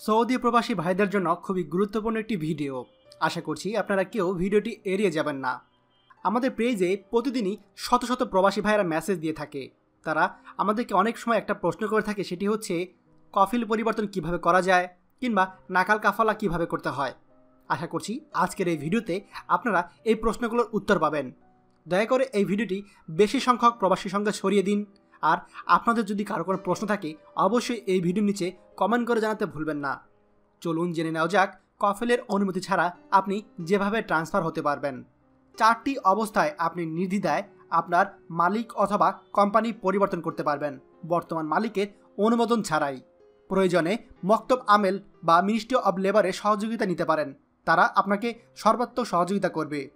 Saudi প্রবাসী ভাইদের জন্য খুবই গুরুত্বপূর্ণ একটি ভিডিও। আশা করছি আপনারা কেউ ভিডিওটি এড়িয়ে যাবেন না। আমাদের পেজে প্রতিদিনই শত শত প্রবাসী ভাইয়েরা মেসেজ দিয়ে থাকে। তারা আমাদেরকে অনেক সময় একটা প্রশ্ন করে থাকে, সেটি হচ্ছে, কফিল পরিবর্তন কীভাবে করা যায় কিংবা নাকাল কাফালা কীভাবে করতে হয়? আশা করছি আজকের এই ভিডিওতে আপনারা এই প্রশ্নগুলোর উত্তর পাবেন। দয়া করে এই ভিডিওটি বেশি সংখ্যক প্রবাসীর সঙ্গে ছড়িয়ে দিন। আর আপনাদের যদি কারও কোনো প্রশ্ন থাকে, অবশ্যই এই ভিডিওর নিচে কমেন্ট করে জানাতে ভুলবেন না। চলুন জেনে নেওয়া যাক, কফেলের অনুমতি ছাড়া আপনি যেভাবে ট্রান্সফার হতে পারবেন। চারটি অবস্থায় আপনি নির্দ্বিধায় আপনার মালিক অথবা কোম্পানি পরিবর্তন করতে পারবেন। বর্তমান মালিকের অনুমোদন ছাড়াই। প্রয়োজনে মক্তব আমেল বা মিনিস্ট্রি অব লেবারের সহযোগিতা নিতে পারেন। তারা আপনাকে সর্বাত্মক সহযোগিতা করবে।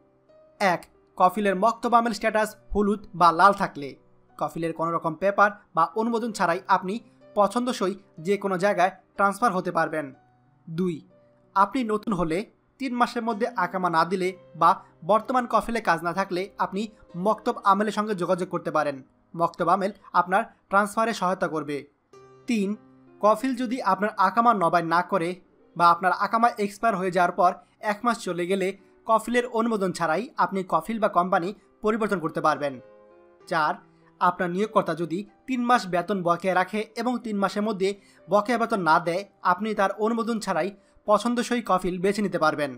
এক, কফিলের মক্তব আমেল স্ট্যাটাস হলুদ বা লাল থাকলে। কফিলের কোনো রকম পেপার বা অনুমোদন ছাড়াই আপনি পছন্দসই যে কোনো জায়গায় ট্রান্সফার হতে পারবেন। দুই, আপনি নতুন হলে তিন মাসের মধ্যে আকামা না দিলে বা বর্তমান কফিলে কাজ না থাকলে আপনি মক্তব আমেলের সঙ্গে যোগাযোগ করতে পারেন। মক্তব আমেল আপনার ট্রান্সফারে সহায়তা করবে। তিন, কফিল যদি আপনার আকামা নবায় না করে বা আপনার আকামা এক্সপায়ার হয়ে যাওয়ার পর এক মাস চলে গেলে কফিলের অনুমোদন ছাড়াই আপনি কফিল বা কোম্পানি পরিবর্তন করতে পারবেন। চার আপনার নিয়োগকর্তা যদি তিন মাস বেতন বকেয়া রাখে এবং তিন মাসের মধ্যে বকেয়া বেতন না দেয়, আপনি তার অনুমোদন ছাড়াই পছন্দসই কফিল বেছে নিতে পারবেন।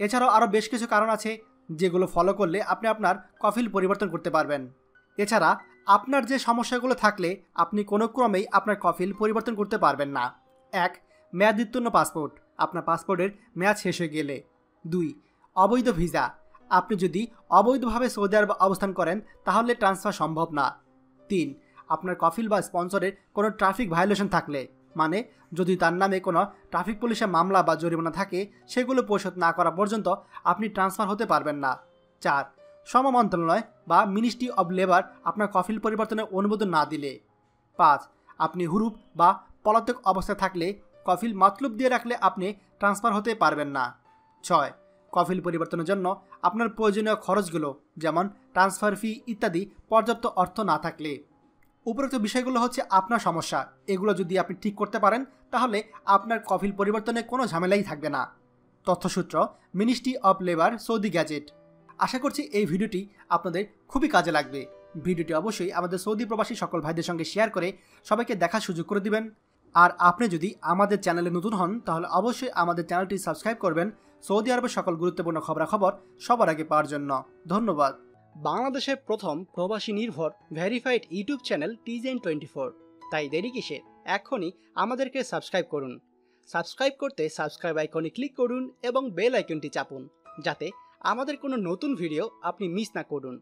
এছাড়াও আরও বেশ কিছু কারণ আছে যেগুলো ফলো করলে আপনি আপনার কফিল পরিবর্তন করতে পারবেন। এছাড়া আপনার যে সমস্যাগুলো থাকলে আপনি কোনো ক্রমেই আপনার কফিল পরিবর্তন করতে পারবেন না। এক, মেয়াদোত্তীর্ণ পাসপোর্ট। আপনার পাসপোর্টের মেয়াদ শেষ হয়ে গেলে। দুই, অবৈধ ভিসা। আপনি যদি অবৈধভাবে সৌদি আরব অবস্থান করেন, তাহলে ট্রান্সফার সম্ভব না। তিন, আপনার কফিল বা স্পন্সরের কোনো ট্রাফিক ভায়োলেশন থাকলে মানে যদি তার নামে কোনো ট্রাফিক পুলিশের মামলা বা জরিমানা থাকে, সেগুলো পরিশোধ না করা পর্যন্ত আপনি ট্রান্সফার হতে পারবেন না। চার, শ্রম মন্ত্রণালয় বা মিনিস্ট্রি অব লেবার আপনার কফিল পরিবর্তনের অনুমোদন না দিলে। পাঁচ, আপনি হুরুপ বা পলাতক অবস্থায় থাকলে কফিল মতলব দিয়ে রাখলে আপনি ট্রান্সফার হতে পারবেন না। ছয় কফিল পরিবর্তনের জন্য আপনার প্রয়োজনীয় খরচগুলো, যেমন ট্রান্সফার ফি ইত্যাদি, পর্যাপ্ত অর্থ না থাকলে। উপরোক্ত বিষয়গুলো হচ্ছে আপনার সমস্যা। এগুলো যদি আপনি ঠিক করতে পারেন, তাহলে আপনার কফিল পরিবর্তনে কোনো ঝামেলাই থাকবে না। তথ্যসূত্র, ministry of labour, Saudi gazette. আশা করছি এই ভিডিওটি আপনাদের খুবই কাজে লাগবে। ভিডিওটি অবশ্যই আমাদের সৌদি প্রবাসী সকল ভাইদের সঙ্গে শেয়ার করে সবাইকে দেখার সুযোগ করে দিবেন। আর আপনি যদি আমাদের চ্যানেলে নতুন হন, তাহলে অবশ্যই আমাদের চ্যানেলটি সাবস্ক্রাইব করবেন সৌদি আরবের সকল গুরুত্বপূর্ণ খবরাখবর সবার আগে পাওয়ার জন্য ধন্যবাদ। বাংলাদেশের প্রথম প্রবাসী নির্ভর ভেরিফাইড ইউটিউব চ্যানেল টিজেন টোয়েন্টি ফোর তাই দেরি কিসের? এখনই আমাদেরকে সাবস্ক্রাইব করুন। সাবস্ক্রাইব করতে সাবস্ক্রাইব আইকনে ক্লিক করুন এবং বেল আইকনটি চাপুন, যাতে আমাদের কোনো নতুন ভিডিও আপনি মিস না করুন।